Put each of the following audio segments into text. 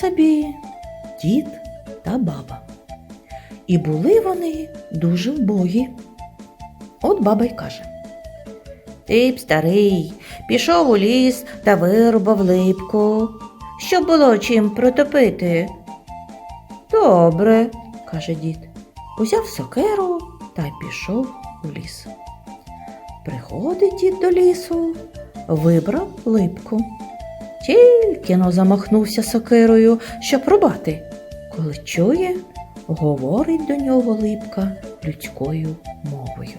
Собі дід та баба. І були вони дуже вбогі. От баба й каже. Ти б старий, пішов у ліс та вирубав липку, щоб було чим протопити. Добре, каже дід. Узяв сокиру та пішов у ліс. Приходить дід до лісу, вибрав липку. Тільки но замахнувся сокирою, щоб рубати, коли чує, говорить до нього липка людською мовою.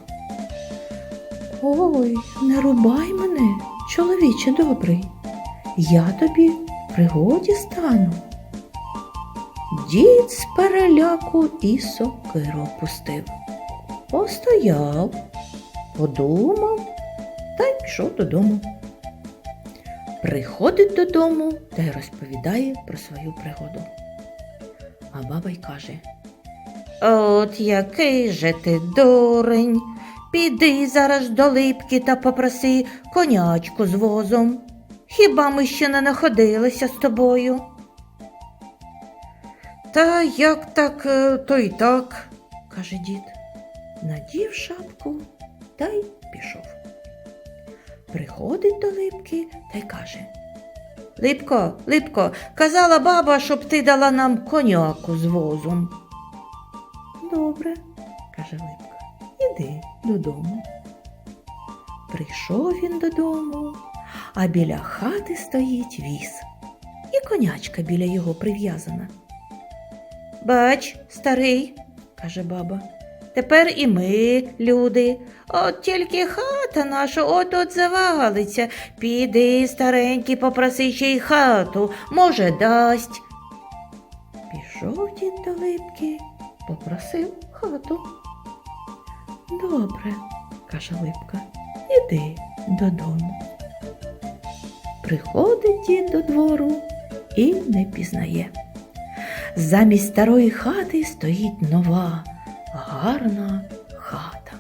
Ой, не рубай мене, чоловіче добрий, я тобі пригоді стану. Дід з переляку і сокиру опустив. Постояв, подумав та й пішов додому. Приходить додому та й розповідає про свою пригоду. А баба й каже: От який же ти дурень. Піди зараз до липки та попроси конячку з возом. Хіба ми ще не находилися з тобою? Та як так, е, то й так, каже дід. Надів шапку та й пішов. Приходить до липки та й каже. Липко, Липко, казала баба, щоб ти дала нам коняку з возом. Добре, каже Липка, іди додому. Прийшов він додому, а біля хати стоїть віз, і конячка біля його прив'язана. Бач, старий, каже баба, тепер і ми, люди. От тільки хата наша от от завалиться. Піди, старенький, попроси ще й хату, може, дасть. Пішов дід до липки, попросив хату. Добре, каже Липка, іди додому. Приходить дід до двору і не пізнає. Замість старої хати стоїть нова, гарна хата.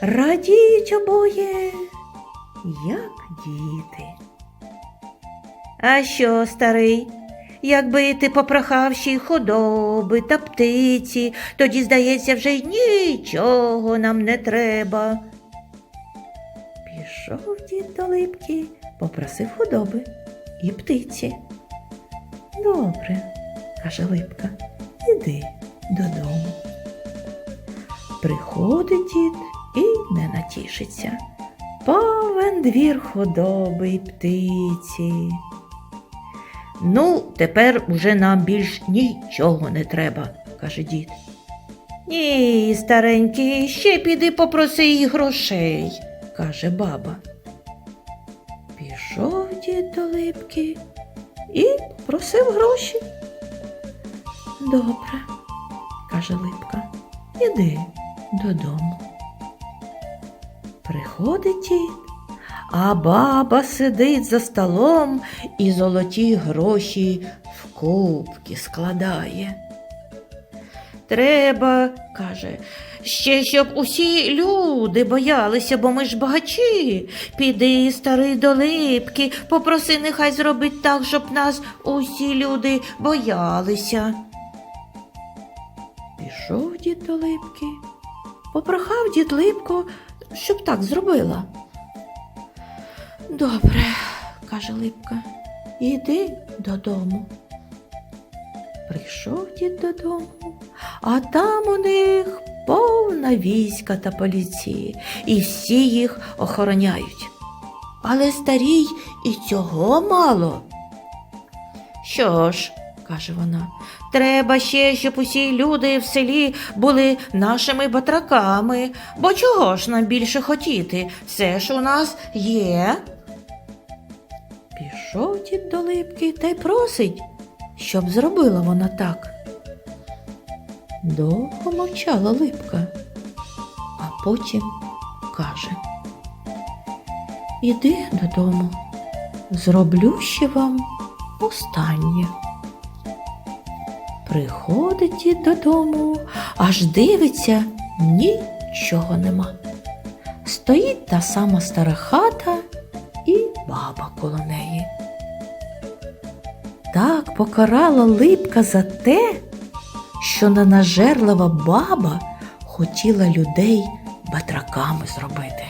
Радіють обоє, як діти. А що, старий? Якби ти попрохав ще й худоби та птиці, тоді, здається, вже й нічого нам не треба. Пішов дід до липки, попросив худоби і птиці. Добре, каже Липка, іди додому. Приходить дід і не натішиться. Повен двір худоби й птиці. Ну, тепер уже нам більш нічого не треба, каже дід. Ні, старенький, ще піди попроси й грошей, каже баба. Пішов дід до липки і просив гроші. Добре, каже Липка, іди додому. Приходить дід, а баба сидить за столом і золоті гроші в кубки складає. Треба, каже, ще щоб усі люди боялися, бо ми ж багачі. Піди, старий до липки, попроси, нехай зробить так, щоб нас усі люди боялися. Пішов дід до липки, попрохав дід липку, щоб так зробила. Добре, каже Липка, іди додому. Прийшов дід додому, а там у них повна війська та поліції, і всі їх охороняють. Але старій і цього мало. Що ж, каже вона, треба ще, щоб усі люди в селі були нашими батраками, бо чого ж нам більше хотіти? Все ж у нас є. Пішов дід до липки та й просить, щоб зробила вона так. Довго мовчала липка, а потім каже Іди додому, зроблю ще вам останнє. Приходить дід додому, аж дивиться, нічого нема. Стоїть та сама стара хата і баба коло неї. так покарала липка за те, що ненажерлива баба хотіла людей батраками зробити.